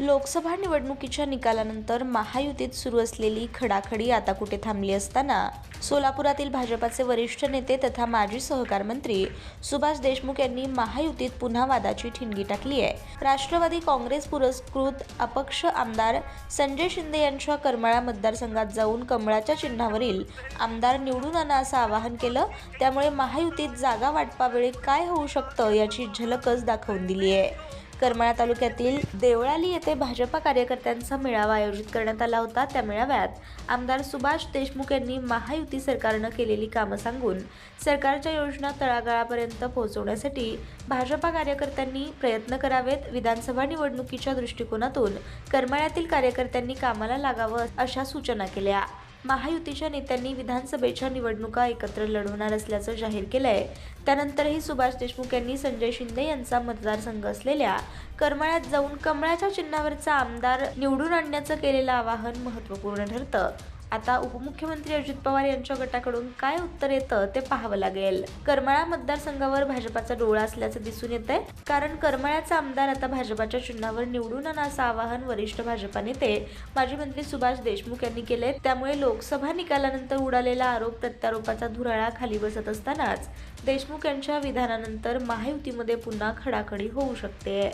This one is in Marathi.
लोकसभा निवडणुकीच्या निकालानंतर महायुतीत सुरू असलेली खडाखडी आता कुठे थांबली असताना? सोलापुरातील भाजपाचे वरिष्ठ नेते तथा माजी सहकार मंत्री सुभाष देशमुख यांनी महायुतीत पुन्हा वादाची ठिणगी टाकली आहे. राष्ट्रवादी काँग्रेस पुरस्कृत अपक्ष आमदार संजय शिंदे यांच्या करमाळा मतदारसंघात जाऊन कमळाच्या चिन्हावरील आमदार निवडून आणा असं आवाहन केलं. त्यामुळे महायुतीत जागा वाटपावेळी काय होऊ शकतं याची झलकच दाखवून दिली आहे. करमाळा तालुक्यातील देवळाली येथे भाजपा कार्यकर्त्यांचा मेळावा आयोजित करण्यात आला होता. त्या मेळाव्यात आमदार सुभाष देशमुख यांनी महायुती सरकारनं केलेली कामं सांगून सरकारच्या योजना तळागाळापर्यंत पोहोचवण्यासाठी भाजपा कार्यकर्त्यांनी प्रयत्न करावेत. विधानसभा निवडणुकीच्या दृष्टिकोनातून करमाळ्यातील कार्यकर्त्यांनी कामाला लागावं अशा सूचना केल्या. महायुतीच्या नेत्यांनी विधानसभेच्या निवडणुका एकत्र लढवणार असल्याचं जाहीर केलं आहे त्यानंतरही सुभाष देशमुख यांनी संजय शिंदे यांचा मतदारसंघ असलेल्या करमाळ्यात जाऊन कमळाच्या चिन्हावरचा आमदार निवडून आणण्याचं केलेलं आवाहन महत्त्वपूर्ण ठरतं. आता उपमुख्यमंत्री अजित पवार यांच्या गटाकडून काय उत्तर येतं ते पाहावं लागेल. करमाळा मतदारसंघावर भाजपाचा डोळा असल्याचं दिसून येत आहे कारण करमाळ्याचा आमदार आता भाजपाच्या चिन्हावर निवडून आणा असं आवाहन वरिष्ठ भाजपा नेते माजी मंत्री सुभाष देशमुख यांनी केले त्यामुळे लोकसभा निकालानंतर उडालेला आरोप प्रत्यारोपाचा धुराळा खाली बसत असतानाच देशमुख यांच्या विधानानंतर महायुतीमध्ये पुन्हा खडाखडी होऊ शकते.